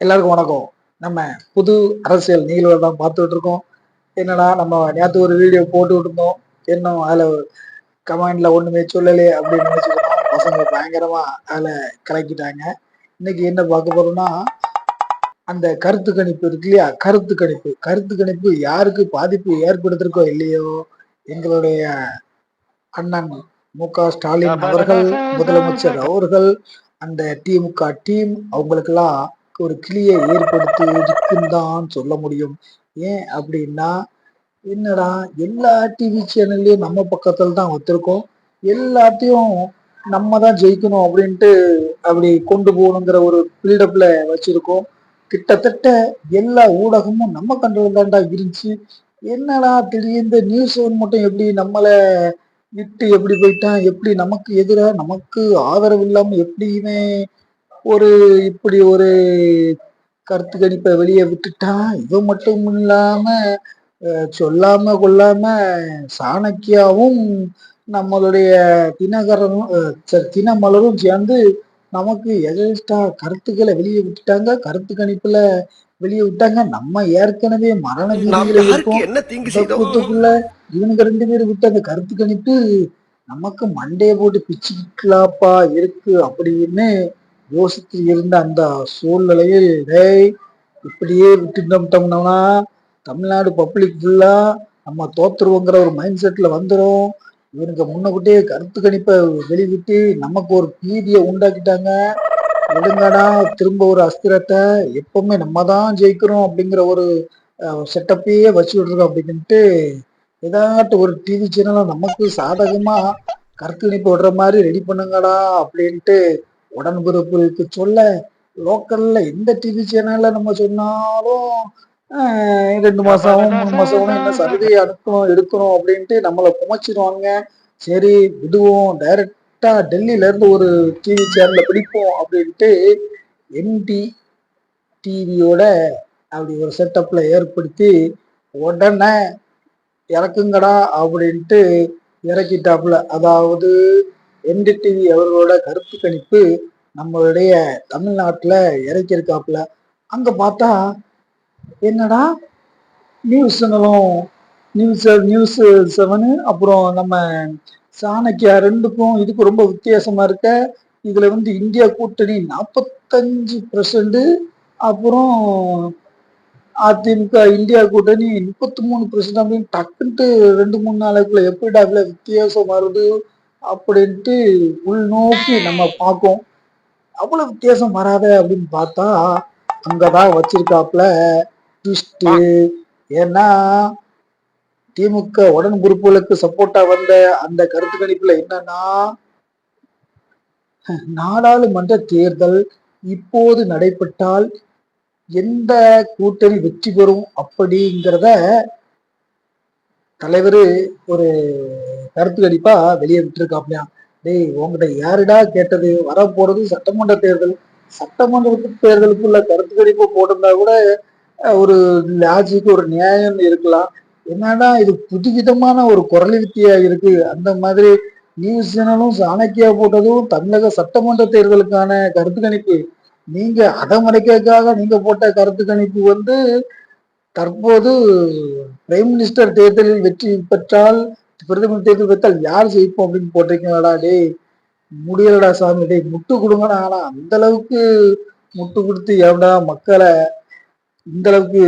எல்லாருக்கும் வணக்கம். நம்ம புது அரசியல் நிகழ்வுகளை தான் பார்த்துட்டு இருக்கோம். என்னன்னா நம்ம நேற்று ஒரு வீடியோ போட்டு இருந்தோம். இன்னும் அதில் கமெண்ட்ல ஒண்ணுமே சொல்லலே அப்படின்னு நினைச்சுக்கிறோம் பசங்க பயங்கரமா அதில் கலக்கிட்டாங்க. இன்னைக்கு என்ன பார்க்க போறோம்னா அந்த கருத்து கணிப்பு இருக்கு இல்லையா? கருத்து கணிப்பு. கருத்து கணிப்பு யாருக்கு பாதிப்பு ஏற்படுத்திருக்கோ இல்லையோ? எங்களுடைய அண்ணன் மு க ஸ்டாலின் அவர்கள் முதலமைச்சர் அவர்கள் அந்த திமுக டீம் அவங்களுக்கெல்லாம் ஒரு கிளியை ஏற்படுத்தி இருக்குன்னு சொல்ல முடியும். ஏன் அப்படின்னா என்னடா எல்லா டிவி சேனல்லையும் நம்ம பக்கத்துல தான் வச்சிருக்கோம் எல்லாத்தையும் நம்ம தான் ஜெயிக்கணும் அப்படின்ட்டு அப்படி கொண்டு போகணுங்கிற ஒரு பில்டப்ல வச்சிருக்கோம். கிட்டத்தட்ட எல்லா ஊடகமும் நம்ம கண்ட்ரோல் தான்டா இருந்துச்சு. என்னடா திடீர்னு நியூஸ் மட்டும் எப்படி நம்மளை விட்டு எப்படி போயிட்டான்? எப்படி நமக்கு எதிராக நமக்கு ஆதரவு இல்லாமல் எப்படியுமே ஒரு இப்படி ஒரு கருத்து கணிப்பை வெளியே விட்டுட்டான் இவன் மட்டும் இல்லாம சொல்லாம கொள்ளாம சாணக்கியாவும் நம்மளுடைய தினகரனும் சரி, தினமலரும் சேர்ந்து நமக்கு எகென்ஸ்டா கருத்துக்களை வெளியே விட்டுட்டாங்க. கருத்து கணிப்புல வெளியே விட்டாங்க. நம்ம ஏற்கனவே மரண இருக்கோம். கூத்துக்குள்ள இவனுங்க ரெண்டு பேரும் விட்ட அந்த கருத்து கணிப்பு நமக்கு மண்டைய போட்டு பிச்சுக்கலாப்பா இருக்கு அப்படின்னு யோசித்து இருந்த அந்த சூழ்நிலையில் டேய் இப்படியே விட்டுட்டோம்னா தமிழ்நாடு பப்ளிக் ஃபுல்லா நம்ம தோத்துருவோங்கிற ஒரு மைண்ட் செட்ல வந்துடும் இவனுக்கு முன்னக்கூட்டியே கருத்து கணிப்பை வெளிவிட்டு நமக்கு ஒரு பீதியை உண்டாக்கிட்டாங்க. ஒழுங்காடா திரும்ப ஒரு அஸ்திரத்தை எப்பவுமே நம்ம தான் ஜெயிக்கிறோம் அப்படிங்கிற ஒரு செட்டப்பையே வச்சு விட்ருக்கோம் அப்படின்ட்டு ஏதாட்டு ஒரு டிவி சேனலை நமக்கு சாதகமா கருத்து கணிப்பு விடுற மாதிரி ரெடி பண்ணுங்கடா அப்படின்ட்டு உடன்பிறப்புகளுக்கு சொல்ல லோக்கல்ல எந்த டிவி சேனல்ல நம்ம சொன்னாலும் ரெண்டு மாசம் மூணு மாசம் என்ன சலுகை அனுப்பணும் எடுக்கணும் அப்படின்ட்டு நம்மளை குமைச்சிருவாங்க சரி விடுவோம் டைரக்டா டெல்லியில இருந்து ஒரு டிவி சேனல்ல பிடிப்போம் அப்படின்ட்டு என்டி டிவியோட அப்படி ஒரு செட்டப்ல ஏற்படுத்தி உடனே இறக்குங்கடா அப்படின்ட்டு இறக்கிட்டாப்புல. அதாவது என்டிடிவி அவர்களோட கருத்து கணிப்பு நம்மளுடைய தமிழ்நாட்டில் இறக்கியிருக்காப்புல அங்கே பார்த்தா என்னடா? நியூஸுங்களும் நியூஸ் நியூஸ் செவனு அப்புறம் நம்ம சாணக்கியா ரெண்டுக்கும் இதுக்கு ரொம்ப வித்தியாசமா இருக்க. இதுல வந்து இந்தியா கூட்டணி நாற்பத்தஞ்சு பெர்சன்ட் அப்புறம் அதிமுக இந்தியா கூட்டணி முப்பத்தி மூணு பர்சன்ட் அப்படின்னு டக்குன்ட்டு ரெண்டு மூணு நாளைக்குள்ள எப்படி அதுல வித்தியாசம் வருது? அப்படின்ட்டு உள்நோக்கி நம்ம பார்ப்போம் அவ்வளவு வித்தியாசம் வராத அப்படின்னு பார்த்தா அங்கதான் வச்சிருக்காப்புல ட்விஸ்ட் ஏன்னா திமுக உடன் பொறுப்புகளுக்கு சப்போர்ட்டா வந்த அந்த கருத்து கணிப்புல என்னன்னா நாடாளுமன்ற தேர்தல் இப்போது நடைபெற்றால் எந்த கூட்டணி வெற்றி பெறும் அப்படிங்கிறத தலைவர் ஒரு கருத்து கணிப்பா வெளியே விட்டுருக்காப்லையா டேய் உங்ககிட்ட யாருடா கேட்டது? வரப்போறது சட்டமன்ற தேர்தல். சட்டமன்ற தேர்தலுக்குள்ள கருத்து கணிப்பு போட்டிருந்தா கூட ஒரு லாஜிக்கு ஒரு நியாயம் இருக்கலாம். என்னன்னா இது புதுவிதமான ஒரு குரல் வித்தியா இருக்கு? அந்த மாதிரி நியூஸ் சேனலும் சாணக்கியா போட்டதும் தமிழக சட்டமன்ற தேர்தலுக்கான கருத்து கணிப்பு நீங்க அதை மறைக்கிறதுக்காக நீங்க போட்ட கருத்து கணிப்பு வந்து தற்போது பிரைம் மினிஸ்டர் தேர்தலில் வெற்றி பெற்றால் பிரதமர் தேர்தல் பெற்றால் யார் ஜெயிப்போம் அப்படின்னு போட்டிருக்கீங்களாடா? டேய் முடியலடா சாமி டேய் முட்டு கொடுங்கடா. ஆனா அந்த அளவுக்கு முட்டு கொடுத்து எவடா மக்களை இந்த அளவுக்கு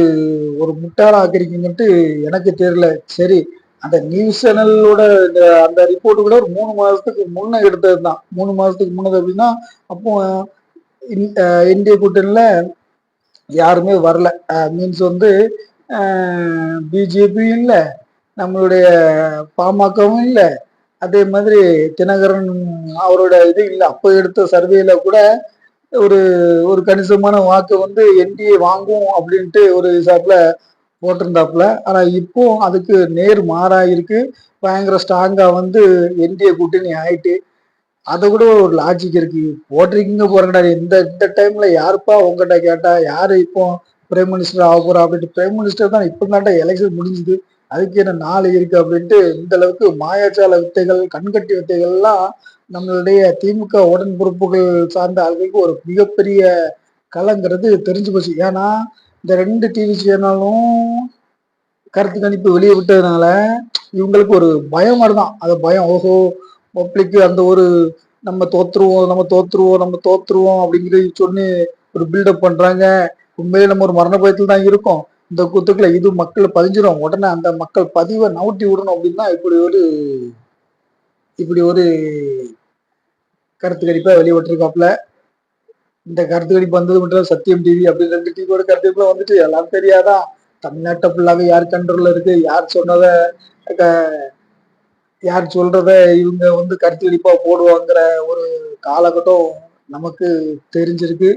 ஒரு முட்டாளா ஆக்கிருக்கீங்கன்ட்டு எனக்கு தெரியல. சரி அந்த நியூஸ் சேனலோட இந்த அந்த ரிப்போர்ட் கூட ஒரு மூணு மாதத்துக்கு முன்ன எடுத்தது தான் மூணு மாதத்துக்கு முன்னது அப்படின்னா அப்போ இந்திய கூட்டணியில யாருமே வரல. மீன்ஸ் வந்து பிஜேபியும் இல்லை நம்மளுடைய பாமகவும் இல்லை அதே மாதிரி தினகரன் அவரோட இது இல்லை. அப்போ எடுத்த சர்வேல கூட ஒரு ஒரு கணிசமான வாக்கு வந்து என்டிஏ வாங்கும் அப்படின்ட்டு ஒரு ஹிசாப்ல போட்டிருந்தாப்புல. ஆனால் இப்போ அதுக்கு நேர் மாறா இருக்கு. பயங்கர ஸ்ட்ராங்காக வந்து என்டிஏ கூட்டணி ஆயிட்டு அதை கூட ஒரு லாஜிக் இருக்கு. போட்டிருக்கீங்க போறங்கடா இந்த இந்த டைம்ல யாருப்பா உங்ககிட்ட கேட்டா யாரு இப்போ பிரைம் மினிஸ்டர் ஆக போறா அப்படின்ட்டு பிரைம் மினிஸ்டர் தான் இப்போ தான்டா எலெக்ஷன் முடிஞ்சுது. அதுக்கு என்ன நாள் இருக்கு அப்படின்ட்டு இந்த அளவுக்கு மாயாச்சால வித்தைகள் கண்கட்டி வித்தைகள்லாம் நம்மளுடைய திமுக உடன் பொறுப்புகள் சார்ந்த ஆளுகளுக்கு ஒரு மிகப்பெரிய கலங்கிறது தெரிஞ்சு போச்சு. ஏன்னா இந்த ரெண்டு டிவி சேனலும் கருத்து கணிப்பு வெளியே விட்டதுனால இவங்களுக்கு ஒரு பயம் வருதான். அது பயம் ஓஹோ பப்ளிக்கு அந்த ஒரு நம்ம தோத்துருவோம் நம்ம தோத்துருவோம் நம்ம தோத்துருவோம் அப்படிங்கிறது சொல்லி ஒரு பில்டப் பண்றாங்க. உண்மையிலே நம்ம ஒரு மரண பயத்தில் தான் இருக்கோம். இந்த கூத்துக்களை இது மக்கள் பதிஞ்சிடும் உடனே அந்த மக்கள் பதிவை நவுட்டி விடணும் அப்படின்னா இப்படி ஒரு இப்படி ஒரு கருத்து கணிப்பை வெளியிட்டிருக்காப்புல. இந்த கருத்து கணிப்பு வந்தது மட்டும் சத்தியம் டிவி அப்படின்னு ரெண்டு டிவியோட கருத்து கணிப்புல வந்துட்டு எல்லாம் தெரியாதான். தமிழ்நாட்டை ஃபுல்லாக யார் கண்ட்ரோல்ல இருக்கு? யார் சொன்னதை யார் சொல்றத இவங்க வந்து கருத்து கணிப்பா போடுவாங்கிற ஒரு காலகட்டம் நமக்கு தெரிஞ்சிருக்கு.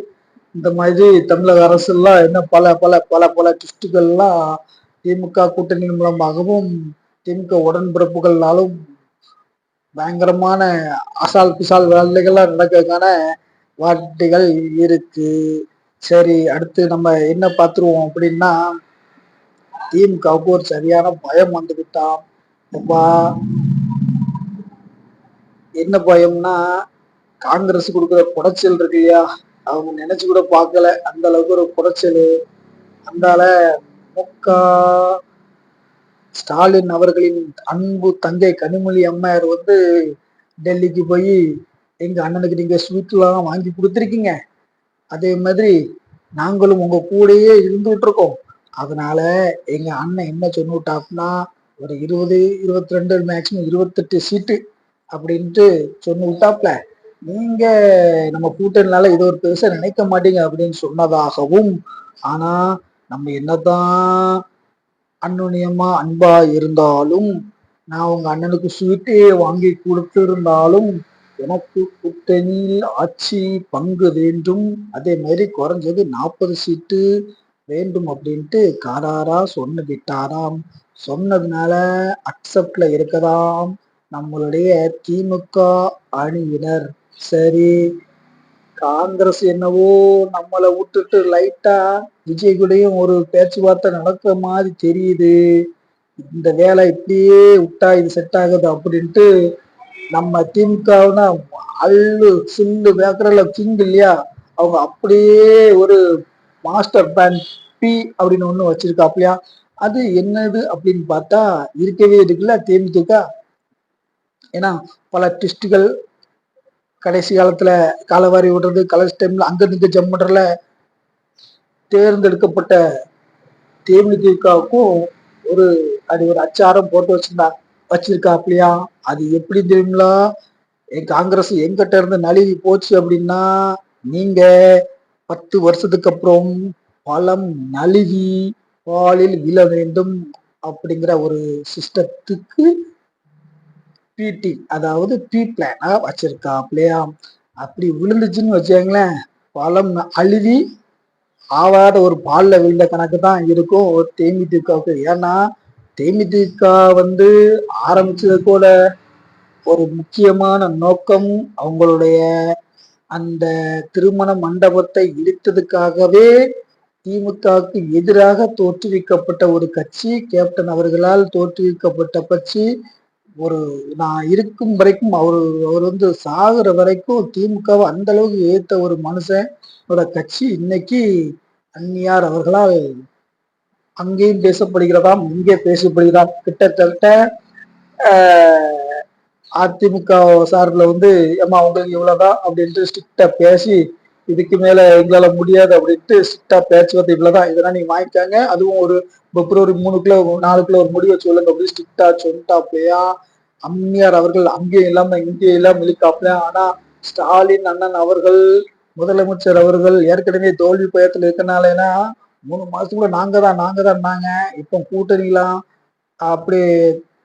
இந்த மாதிரி தமிழக அரசு எல்லாம் என்ன பல பல பல பல ட்விஸ்டுகள்லாம் திமுக கூட்டணி மூலமாகவும் திமுக உடன்பிறப்புகள்னாலும் பயங்கரமான அசால் பிசால் வேலைகள்லாம் நடக்கிறதுக்கான வார்த்தைகள் இருக்கு. சரி அடுத்து நம்ம என்ன பார்த்துருவோம் அப்படின்னா திமுகவுக்கு ஒரு சரியான பயம் வந்துவிட்டான் அப்பா என்ன பயம்னா காங்கிரஸ் கொடுக்குற குடைச்சல் இருக்கு இல்லையா? அவங்க நினைச்சு கூட பார்க்கல. அந்த அளவுக்கு ஒரு குடைச்சல். அந்தால முக ஸ்டாலின் அவர்களின் அன்பு தங்கை கனிமொழி அம்மையார் வந்து டெல்லிக்கு போய் எங்க அண்ணனுக்கு நீங்க ஸ்வீட்லாம் வாங்கி கொடுத்துருக்கீங்க. அதே மாதிரி நாங்களும் உங்க கூடயே இருந்துட்டு இருக்கோம் அதனால எங்க அண்ணன் என்ன சொன்னுட்டாப்னா ஒரு இருபது இருபத்தி ரெண்டு மேக்சிமம் இருபத்தெட்டு சீட்டு அப்படின்ட்டு சொன்னு விட்டாப்ல. நீங்க நம்ம கூட்டணினால இது ஒரு பெருசா நினைக்க மாட்டீங்க அப்படின்னு சொன்னதாகவும் ஆனா நம்ம என்னதான் அன்னுனியமா அன்பா இருந்தாலும் நான் உங்க அண்ணனுக்கு ஸ்வீட்டே வாங்கி கொடுத்திருந்தாலும் எனக்கு கூட்டணியில் ஆட்சி பங்கு வேண்டும். அதே மாதிரி குறைஞ்சது நாற்பது சீட்டு வேண்டும் அப்படின்ட்டு காராரா சொன்ன விட்டாராம் சொன்னதுனால அக்செப்ட்ல இருக்கதாம். நம்மளுடைய திமுக அணியினர். சரி காங்கிரஸ் என்னவோ நம்மளை விட்டுட்டு லைட்டா விஜய் கூடயும் ஒரு பேச்சுவார்த்தை நடக்கிற மாதிரி தெரியுது. இந்த வேலை இப்படியே விட்டா இது செட் ஆகுது அப்படின்ட்டு நம்ம திமுகவுனா அல்லு சில்லு பேக்கரில் கிங் இல்லையா? அவங்க அப்படியே ஒரு மாஸ்டர் பிளான் பி அப்படின்னு ஒன்று வச்சிருக்காப்லையா? அது என்னது அப்படின்னு பார்த்தா இருக்கவே இருக்குல்ல தேமுதிக. ஏன்னா பல டெஸ்ட்டுகள் கடைசி காலத்தில் காலவாரி விடுறது கலர்ஸ் டைமில் அங்கேருந்து நின்று ஜம் தேர்ந்தெடுக்கப்பட்ட தேமுதிகவுக்கும் ஒரு அது ஒரு அச்சாரம் போட்டு வச்சிருந்தா வச்சிருக்காப்லையா? அது எப்படி தெரியுங்களா? காங்கிரஸ் எங்கிட்ட இருந்து நழுவி போச்சு அப்படின்னா நீங்க பத்து வருஷத்துக்கு அப்புறம் பழம் நழுவி பாலில் விழ வேண்டும் அப்படிங்கிற ஒரு சிஸ்டத்துக்கு பிடி அதாவது பி பிளானா வச்சிருக்காப்லையா? அப்படி விழுந்துச்சுன்னு வச்சுக்கோங்களேன் பழம் அழுவி ஆவாத ஒரு பால்ல விழுந்த கணக்கு தான் இருக்கும் ஒரு தேமுதிகவுக்கு. ஏன்னா தேமுதிக வந்து ஆரம்பிச்சது கூட ஒரு முக்கியமான நோக்கம் அவங்களுடைய அந்த திருமண மண்டபத்தை இடித்ததுக்காகவே திமுகவுக்கு எதிராக தோற்றுவிக்கப்பட்ட ஒரு கட்சி கேப்டன் அவர்களால் தோற்றுவிக்கப்பட்ட கட்சி ஒரு நான் இருக்கும் வரைக்கும் அவர் அவர் வந்து சாகுற வரைக்கும் திமுகவை அந்த அளவுக்கு ஏத்த ஒரு மனுஷனோட கட்சி இன்னைக்கு அந்நியார் அவர்களால் அங்கேயும் பேசப்படுகிறதாம் இங்கே பேசப்படுகிறதாம் கிட்டத்தட்ட அதிமுக சார்பில் வந்து ஏமா அவங்களுக்கு இவ்வளவுதான்? அப்படின்ட்டு ஸ்ட்ரிக்டா பேசி இதுக்கு மேல எங்களால முடியாது அப்படின்ட்டு ஸ்ட்ரிக்டா பேச்சுவார்த்தை இவ்வளவுதான். இதெல்லாம் நீங்க வாங்கிக்காங்க. அதுவும் ஒரு பிப்ரவரி மூணுக்குள்ள நாலுக்குள்ள ஒரு முடிவை சொல்லுங்க அப்படின்னு ஸ்ட்ரிக்டா சொல்லிட்டாப்லையா அம்மையார் அவர்கள் அங்கேயும் இல்லாம இங்கே இல்லாம இழுக்காப்ல ஆனா ஸ்டாலின் அண்ணன் அவர்கள் முதலமைச்சர் அவர்கள் ஏற்கனவே தோல்வி பயத்துல இருக்கனாலனா மூணு மாசத்துக்குள்ள நாங்க தான் நாங்க தான் நாங்க இப்போ கூட்டணிலாம் அப்படி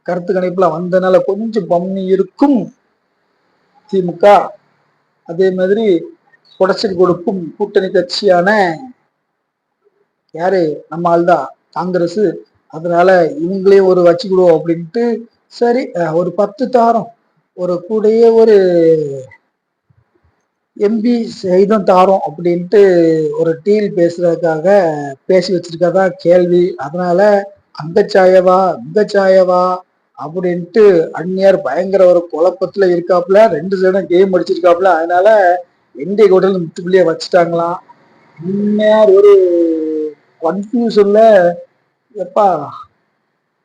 கருத்து கணிப்புல வந்தனால கொஞ்சம் பம்மி இருக்கும். திமுக அதே மாதிரி குடைச்சல் கொடுக்கும் கூட்டணி கட்சியான யாரு? நம்ம ஆள்தான் காங்கிரஸ். அதனால இவங்களே ஒரு வச்சுக்கிடுவோம் அப்படின்ட்டு சரி ஒரு பத்து தாரம். ஒரு கூடயே ஒரு எம்பி செய்தும் தாரோம் அப்படின்ட்டு ஒரு டீல் பேசுறதுக்காக பேசி வச்சிருக்கதா கேள்வி. அதனால அங்க சாயவா இங்க சாயவா அப்படின்ட்டு அந்நியார் பயங்கர ஒரு குழப்பத்துல இருக்காப்புல. ரெண்டு சைடும் கேம் அடிச்சிருக்காப்புல. அதனால என்டி கோட்டல் முத்துக்குள்ளேயே வச்சுட்டாங்களாம். இன்னார் ஒரு கன்ஃபியூஷன்ல எப்பா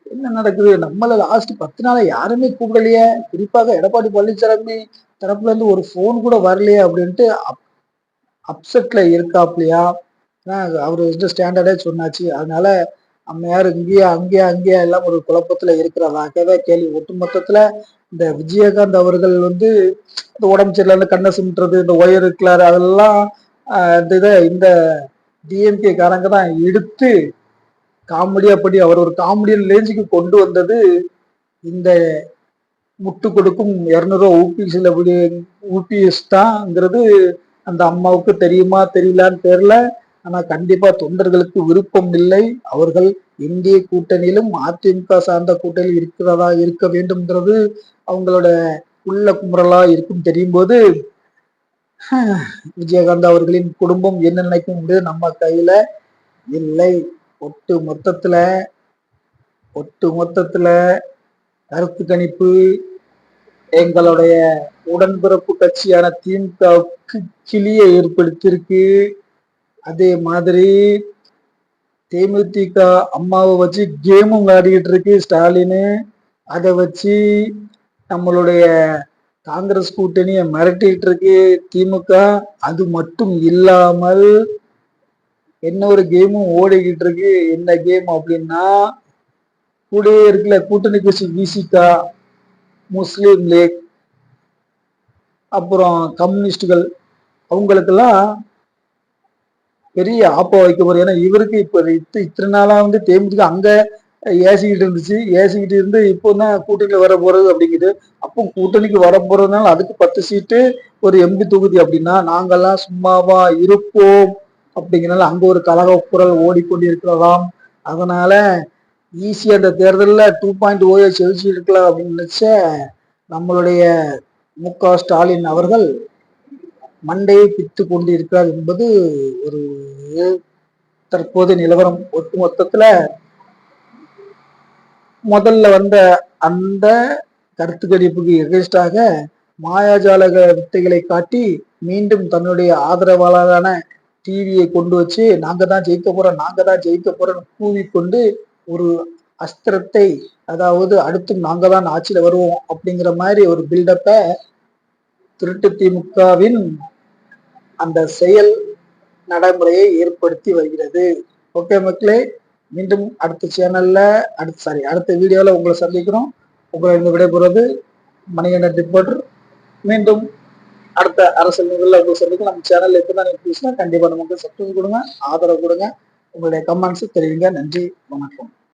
என்ன நடக்குது? நம்மள லாஸ்ட் பத்து நாளா யாருமே கூப்பிடலையே. குறிப்பாக எடப்பாடி பழனிசாமி தரப்புல இருந்து ஒரு ஃபோன் கூட வரலையே அப்படின்ட்டு அப்செட்ல இருக்காப்லையா? அவரு வந்து ஸ்டாண்டர்டே சொன்னாச்சு. அதனால அம்மையார் இங்கேயா அங்கேயா அங்கேயா எல்லாம் ஒரு குழப்பத்துல இருக்கிறதாகவே கேள்வி ஒட்டுமொத்தத்துல இந்த விஜயகாந்த் அவர்கள் வந்து இந்த உடம்பு சரியில்லை கண்ணை சுமட்டுறது இந்த ஒயர் இருக்கிறாரு அதெல்லாம் இந்த இதை இந்த டிஎம்கே காரங்க தான் எடுத்து காமெடியா படி அவர் ஒரு காமெடியன் லேஞ்சுக்கு கொண்டு வந்தது இந்த முட்டு கொடுக்கும் இரநூறுவா ஊபிசியில் ஊபிஎஸ் தான்ங்கிறது அந்த அம்மாவுக்கு தெரியுமா தெரியலான்னு தெரியல. ஆனா கண்டிப்பா தொண்டர்களுக்கு விருப்பம் இல்லை. அவர்கள் இந்திய கூட்டணியிலும் அதிமுக சார்ந்த கூட்டணியில் இருக்கிறதா இருக்க வேண்டும்ங்கிறது அவங்களோட உள்ள குமுறலா இருக்கும் தெரியும் போது விஜயகாந்த் அவர்களின் குடும்பம் என்ன நினைக்கும் நம்ம கையில இல்லை. ஒட்டு மொத்தத்துல ஒட்டு மொத்தத்துல கருத்து கணிப்பு எங்களுடைய உடன்பிறப்பு கட்சியான திமுகவுக்கு கிளியை ஏற்படுத்தியிருக்கு. அதே மாதிரி தேமுதிக அம்மாவை வச்சு கேமும் ஆடிக்கிட்டு இருக்கு ஸ்டாலின். அதை வச்சு நம்மளுடைய காங்கிரஸ் கூட்டணியை மிரட்டிட்டு இருக்கு திமுக. அது மட்டும் இல்லாமல் என்ன ஒரு கேமும் ஓடிக்கிட்டு இருக்கு. என்ன கேம் அப்படின்னா கூடயே இருக்குல்ல கூட்டணி கட்சி விசிகா முஸ்லீம் லீக் அப்புறம் கம்யூனிஸ்டுகள் அவங்களுக்கெல்லாம் பெரிய ஆப்பா வைக்க போறோம் ஏன்னா இவருக்கு இப்ப இத்தனை நாளா வந்து தேமுதிக அங்க ஏசிக்கிட்டு இருந்துச்சு. ஏசிக்கிட்டு இருந்து இப்போ தான் கூட்டணியில வர போறது அப்படிங்குது. அப்போ கூட்டணிக்கு வர போறதுனால அதுக்கு பத்து சீட்டு ஒரு எம்பி தொகுதி அப்படின்னா நாங்கெல்லாம் சும்மாவா இருப்போம். அப்படிங்கிறனால அங்க ஒரு கலக குரல் ஓடிக்கொண்டிருக்கிறதாம். அதனால ஈஸி அந்த தேர்தலில் டூ பாயிண்ட் ஓயை oh செலுத்தி இருக்கலாம் அப்படின்னு நினைச்ச நம்மளுடைய மு க ஸ்டாலின் அவர்கள் மண்டையை பித்து கொண்டு இருக்கிறார் என்பது ஒரு தற்போது நிலவரம். ஒட்டுமொத்தத்துல முதல்ல வந்த அந்த கருத்து கணிப்புக்கு எகென்ஸ்டாக மாயாஜாலக வித்தைகளை காட்டி மீண்டும் தன்னுடைய ஆதரவாளரான டிவியை கொண்டு வச்சு நாங்க தான் ஜெயிக்க போறோம் நாங்க தான் ஜெயிக்க போறோம்னு கூவிக்கொண்டு ஒரு அஸ்திரத்தை அதாவது அடுத்து நாங்க தான் ஆட்சியில வருவோம் அப்படிங்கிற மாதிரி ஒரு பில்டப்பை திருட்டு திமுகவின் அந்த செயல் நடைமுறையை ஏற்படுத்தி வருகிறது. ஓகே மக்களே மீண்டும் அடுத்த சேனல்ல அடுத்த சாரி அடுத்த வீடியோல உங்களை சந்திக்கிறோம். உங்களை இந்த விடைபெறுவது மணிகண்டன் ரிப்போர்டர் மீண்டும் அடுத்த அரசியல் நிகழ்ல உங்களை சந்திக்கும் நம்ம சேனல் எப்போ தான் பேசினா கண்டிப்பா நமக்கு சப்ஸ்கிரைப் கொடுங்க ஆதரவு கொடுங்க. உங்களுடைய கமெண்ட்ஸ் தெரியுங்க நன்றி. வணக்கம்.